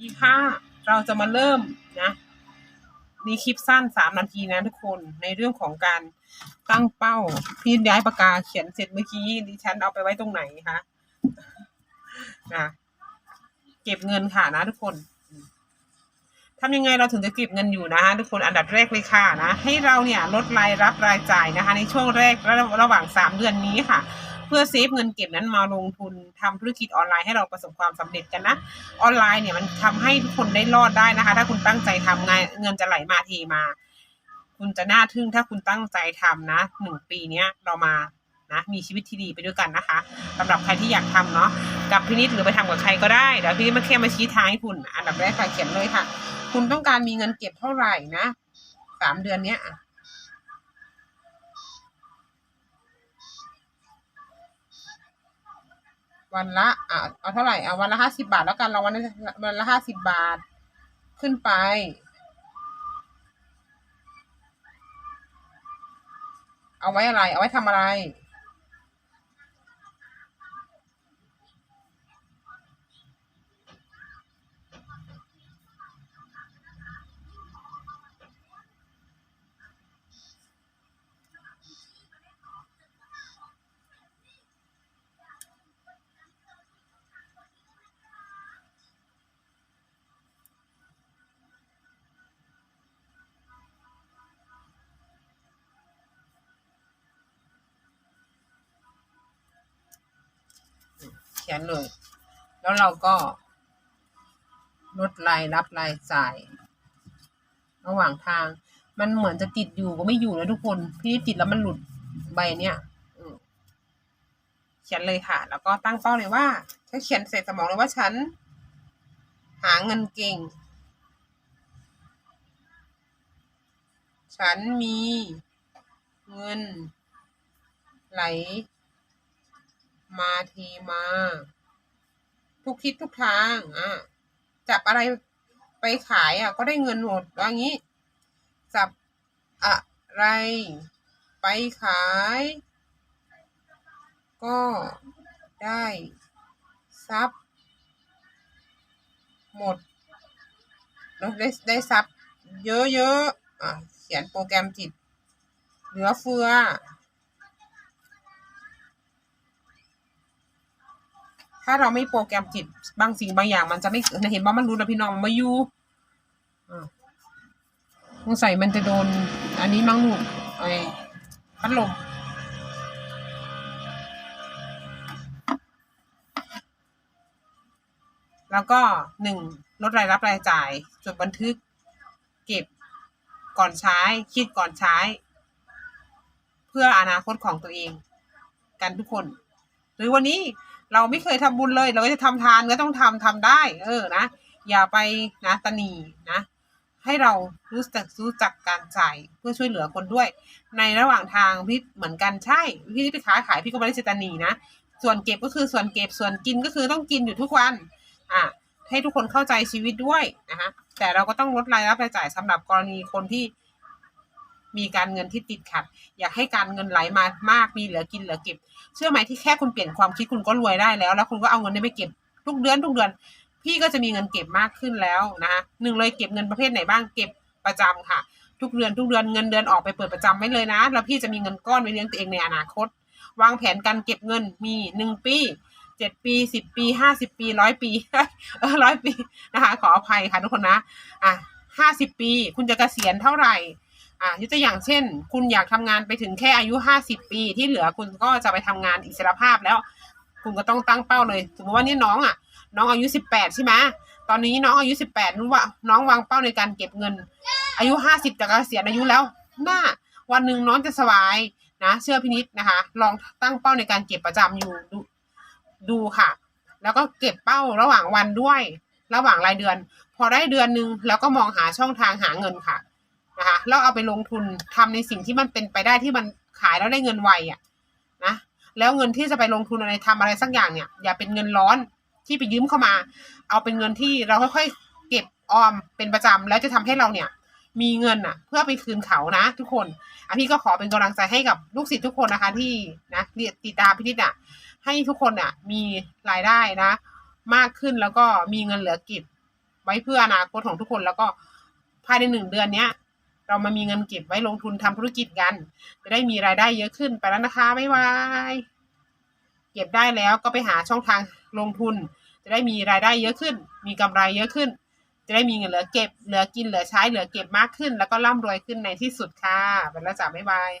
ดีค่ะเราจะมาเริ่มนะนี่คลิปสั้นสามนาทีนะทุกคนในเรื่องของการตั้งเป้าพี่ย้ายปากกาเขียนเสร็จเมื่อกี้ดิฉันเอาไปไว้ตรงไหนคะนะเก็บเงินค่ะนะทุกคนทำยังไงเราถึงจะเก็บเงินอยู่นะคะทุกคนอันดับแรกเลยค่ะนะให้เราเนี่ยลดรายรับรายจ่ายนะคะ ในช่วงแรกระระหว่างสามเดือนนี้ค่ะ เพื่อเซฟเงินเก็บนั้นมาลงทุนทำธุรกิจออนไลน์ให้เราประสบความสำเร็จกันนะ ออนไลน์เนี่ยมันทำให้ทุกคนได้รอดได้นะคะ ถ้าคุณตั้งใจทำงานเงินจะไหลมาเทมา คุณจะน่าทึ่งถ้าคุณตั้งใจทำนะหนึ่งปีเนี้ยเรามานะมีชีวิตที่ดีไปด้วยกันนะคะสำหรับใครที่อยากทำเนาะกับพินิจหรือไปทำกับใครก็ได้เดี๋ยวพินิจมาแค่มาชี้ทางให้คุณ อันดับแรกค่ะเขียนเลยค่ะ คุณต้องการมีเงินเก็บเท่าไหร่นะสามเดือนเนี้ย วันละอะเอาเท่าไหร่เอาวันละห้าสิบาทแล้วกันเราวันละวันละห้าสิบบาทขึ้นไป เอาไว้อะไร เอาไว้ทำอะไร ขียนเลย แล้วเราก็ ลดรายรับรายจ่าย ระหว่างทาง มันเหมือนจะติดอยู่ก็ไม่อยู่นะทุกคน พี่ติดแล้วมันหลุดใบเนี้ยเขียนเลยค่ะ แล้วก็ตั้งเป้าเลยว่าถ้าเขียนเสร็จสมองเลยว่าฉัน หาเงินเก่ง ฉันมีเงินไหล มาเทมา ทุกทิศทุกทางอะจับอะไรไปขายอะ ก็ได้เงินหมดว่างี้ จับอะไร ไปขาย ก็ได้ทรัพย์ หมดแล้วได้ได้ทรัพย์ เยอะๆอะเขียนโปรแกรมจิต เหลือเฟือ ถ้าเราไม่โปรแกรมจิตบางสิ่งบางอย่าง มันจะไม่เห็นว่ามันรู้แล้วพี่น้องมาอยู่สงสัยมันจะโดน อันนี้มั้งลูกไอ้พัดลมแล้วก็หนึ่งลดรายรับรายจ่าย จดบันทึก เก็บก่อนใช้ คิดก่อนใช้ เพื่ออนาคตของตัวเอง กันทุกคน หรือวันนี้ เราไม่เคยทำบุญเลย เราก็จะทำทานก็ต้องทำทำได้ เออนะอย่าไปนะตะนีนะ ให้เรารู้จักรู้จักการจ่ายเพื่อช่วยเหลือคนด้วย ในระหว่างทางพี่เหมือนกันใช่พี่ที่ไปค้าขายพี่ก็ไม่ได้เจตนีนะส่วนเก็บก็คือส่วนเก็บส่วนกินก็คือต้องกินอยู่ทุกวันอะให้ทุกคนเข้าใจชีวิตด้วยนะคะแต่เราก็ต้องลดรายรับรายจ่ายสำหรับกรณีคนที่ มีการเงินที่ติดขัด อยากให้การเงินไหลมามากมีเหลือกินเหลือเก็บ เชื่อไหมที่แค่คุณเปลี่ยนความคิดคุณก็รวยได้แล้ว แล้วคุณก็เอาเงินนี้ไปเก็บทุกเดือนทุกเดือน พี่ก็จะมีเงินเก็บมากขึ้นแล้วนะคะหนึ่งเลยเก็บเงินประเภทไหนบ้างเก็บประจำค่ะ ทุกเดือนทุกเดือนเงินเดือนออกไปเปิดประจำไว้เลยนะ แล้วพี่จะมีเงินก้อนไว้เลี้ยงตัวเองในอนาคต วางแผนการเก็บเงินมีหนึ่งปีเจ็ดปีสิบปีห้าสิบปีร้อยปีเออร้อยปีนะคะ ขออภัยค่ะทุกคนนะ อะห้าสิบปี คุณจะเกษียณเท่าไหร่ อ่ายกตัวอย่างเช่น คุณอยากทำงานไปถึงแค่อายุห้าสิบปีที่เหลือคุณก็จะไปทำงานอิสรภาพแล้ว คุณก็ต้องตั้งเป้าเลยสมมติว่านี่น้องอะ น้องอายุสิบแปดใช่ไหมตอนนี้น้องอายุสิบแปดรู้ว่า น้องวางเป้าในการเก็บเงิน อายุห้าสิบจะเกษียณอายุแล้วน่าวันหนึ่งน้องจะสบายนะเชื่อพินิษนะคะ ลองตั้งเป้าในการเก็บประจำอยู่ดูดูค่ะ แล้วก็เก็บเป้าระหว่างวันด้วย ระหว่างรายเดือน พอได้เดือนหนึ่งแล้วก็มองหาช่องทางหาเงินค่ะ นะคะแล้วเอาไปลงทุนทำในสิ่งที่มันเป็นไปได้ที่มันขายแล้วได้เงินไวอะนะแล้วเงินที่จะไปลงทุนอะไรทำอะไรสักอย่างเนี่ย อย่าเป็นเงินร้อนที่ไปยืมเข้ามา เอาเป็นเงินที่เราค่อยๆเก็บออมเป็นประจำแล้วจะทำให้เราเนี่ย มีเงินอะ เพื่อไปคืนเขานะ ทุกคนอะพี่ก็ขอเป็นกำลังใจให้กับลูกศิษย์ทุกคนนะคะ ที่นะเรียนติดตามพี่นิดอะ ให้ทุกคนอะ มีรายได้นะ มากขึ้นแล้วก็มีเงินเหลือเก็บไว้เพื่ออนาคตของทุกคนแล้วก็ภายในหนึ่งเดือนเนี้ย เรามามีเงินเก็บไว้ลงทุนทำธุรกิจกัน จะได้มีรายได้เยอะขึ้นไปแล้วนะคะบ๊ายบายเก็บได้แล้วก็ไปหาช่องทางลงทุน จะได้มีรายได้เยอะขึ้น มีกำไรเยอะขึ้น จะได้มีเงินเหลือเก็บ เหลือกินเหลือใช้เหลือเก็บมากขึ้น แล้วก็ร่ำรวยขึ้นในที่สุดค่ะไปแล้วจ้ะบ๊ายบาย